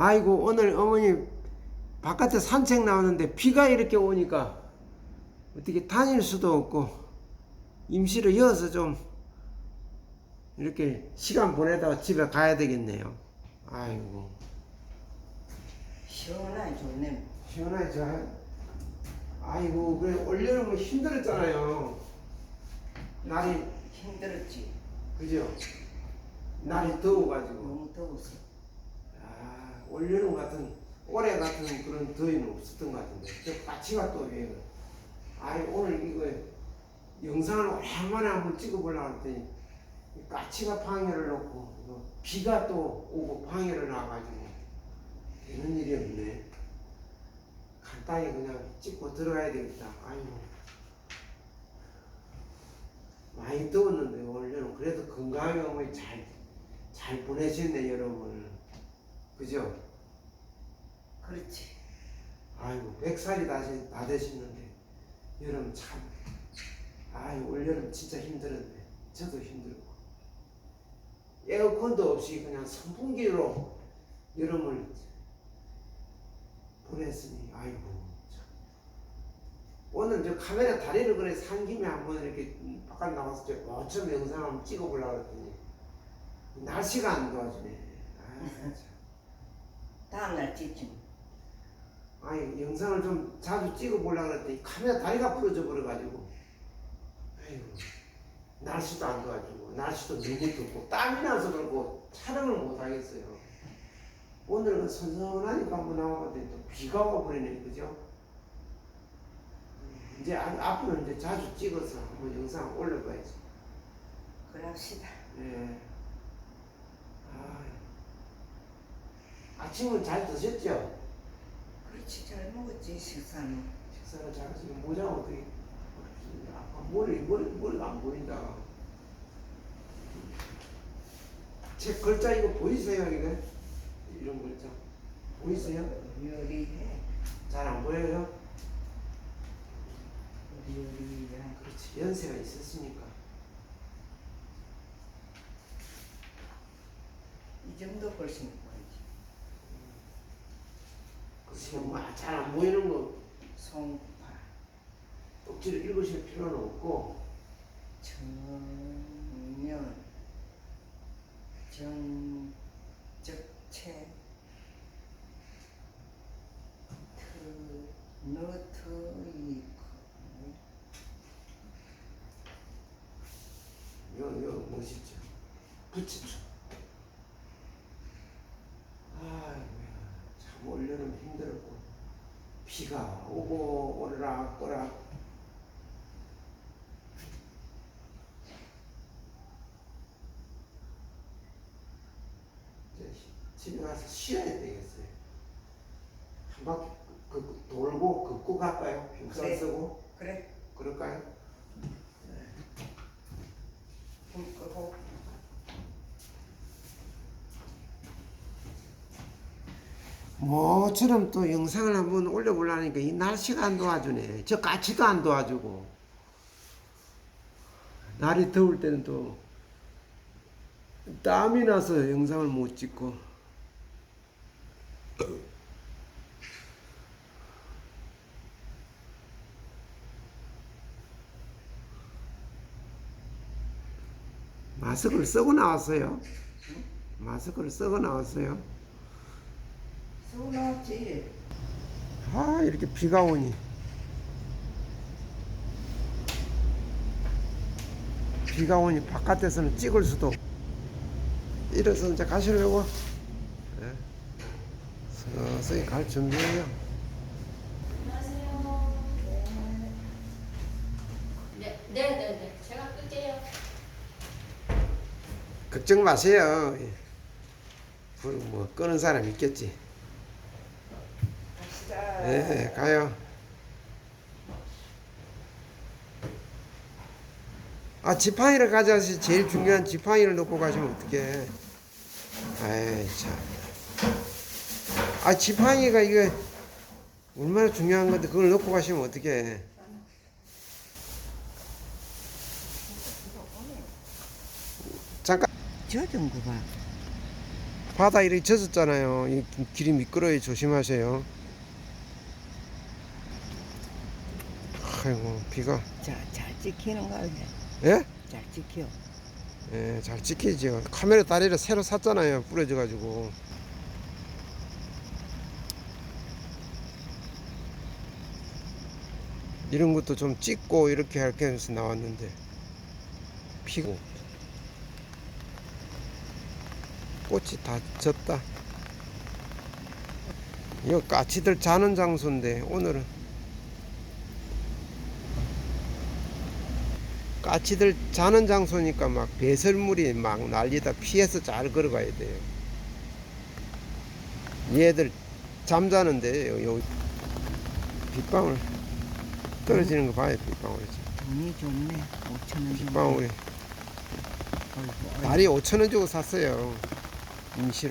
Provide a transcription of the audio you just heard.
아이고 오늘 어머니 바깥에 산책 나오는데 비가 이렇게 오니까 어떻게 다닐 수도 없고 임시로 이어서 좀 이렇게 시간 보내다가 집에 가야 되겠네요. 아이고 시원하게 좋네. 시원하게 저 아이고 그래 올여름은 힘들었잖아요. 날이 힘들었지. 그죠? 날이 더워가지고 너무 더웠어. 아, 올여름 같은 올해 같은 그런 더위는 없었던 것 같은데 저 까치가 또 왜? 아이 오늘 이거 영상을 오랜만에 한번 찍어보려고 했더니 이 까치가 방해를 놓고 비가 또 오고 방해를 놔가지고 되는 일이 없네. 간단히 그냥 찍고 들어가야 되겠다. 아이고 많이 더웠는데 올해는 그래도 건강하게 잘, 잘 보내셨네 여러분. 그죠? 그렇지. 아이고 백살이 다, 시- 다 되시는데 여름 참 아이 올 여름 진짜 힘들었네 저도 힘들고 에어컨도 없이 그냥 선풍기로 여름을 보냈으니 아이고 참. 오늘 저 카메라 다리를 그래 산 김에 한번 이렇게 바깥 나가서 저 어쩜 영상 한번 찍어보려고 했더니 날씨가 안 도와주네 아, 참. 다음날 찍지. 아니 영상을 좀 자주 찍어보려고 그랬더니 카메라 다리가 부러져 버려가지고 아이고 날씨도 안 좋아지고 날씨도 너무 덥고 땀이 나서 그렇고 촬영을 못 하겠어요 오늘은 선선하니까 한번 나와봤더니 또 비가 와버리네 그죠? 이제 아- 앞으로 이제 자주 찍어서 한번 영상 올려봐야지 그럽시다. 네. 아, 아침은 잘 드셨죠? 그렇지 잘 먹었지 식사는. 식사를 잘 하시면 모자 어떻게 아까 머리 머리 머리가 안 보인다. 제 글자 이거 보이세요 이거 이런 글자 보이세요? 요리해. 잘 안 보여요? 요리야. 그렇지 연세가 있었으니까 이 정도 보이 지. 그렇지 뭐잘안 보이는 거. 송파, 억지로 읽으실 필요는 없고. 정면, 정적체, 트, 너트이, 요요 멋있죠 붙이죠 아참 올여름 힘들었고 비가 오고 오르락 이제 집에 가서 쉬어야 되겠어요 한 바퀴 그, 그 돌고 걷고 갈까요? 빙산 그래. 쓰고 그래, 그럴까요? 불 끄고. 뭐처럼 또 영상을 한번 올려보려니까 이 날씨가 안 도와주네. 저 까치도 안 도와주고. 날이 더울 때는 또 땀이 나서 영상을 못 찍고. 마스크를 쓰고 나왔어요. 마스크를 쓰고 나왔어요. 서운하지. 아 이렇게 비가 오니 비가 오니 바깥에서는 찍을 수도. 이래서 이제 가시려고 네. 서서히 갈 준비해요 안녕하세요. 네, 네, 네, 네. 제가 끌게요. 걱정 마세요 불뭐 끄는 사람 있겠지. 네 가요 아 지팡이를 가져가시 제일 중요한 지팡이를 놓고 가시면 어떡해 아이 참 아 지팡이가 이게 얼마나 중요한 건데 그걸 놓고 가시면 어떡해 잠깐 저 정도 봐. 바다 이렇게 젖었잖아요. 이 길이 미끄러워 조심하세요. 아이고 비가 자, 잘 찍히는 거 아니야? 예? 잘 찍혀. 예, 잘 찍히죠. 카메라 다리를 새로 샀잖아요. 부러져 가지고. 이런 것도 좀 찍고 이렇게 할게 해서 나왔는데 피고 꽃이 다 졌다. 이거 까치들 자는 장소인데 오늘은 까치들 자는 장소니까 막 배설물이 막 난리다 피해서 잘 걸어가야 돼요. 얘들 잠자는데 요, 요 빗방울 떨어지는 거 봐요 빗방울이 돈이 좋네. 5천 원. 빗방울이. 다리 5천 원 주고 샀어요 임시로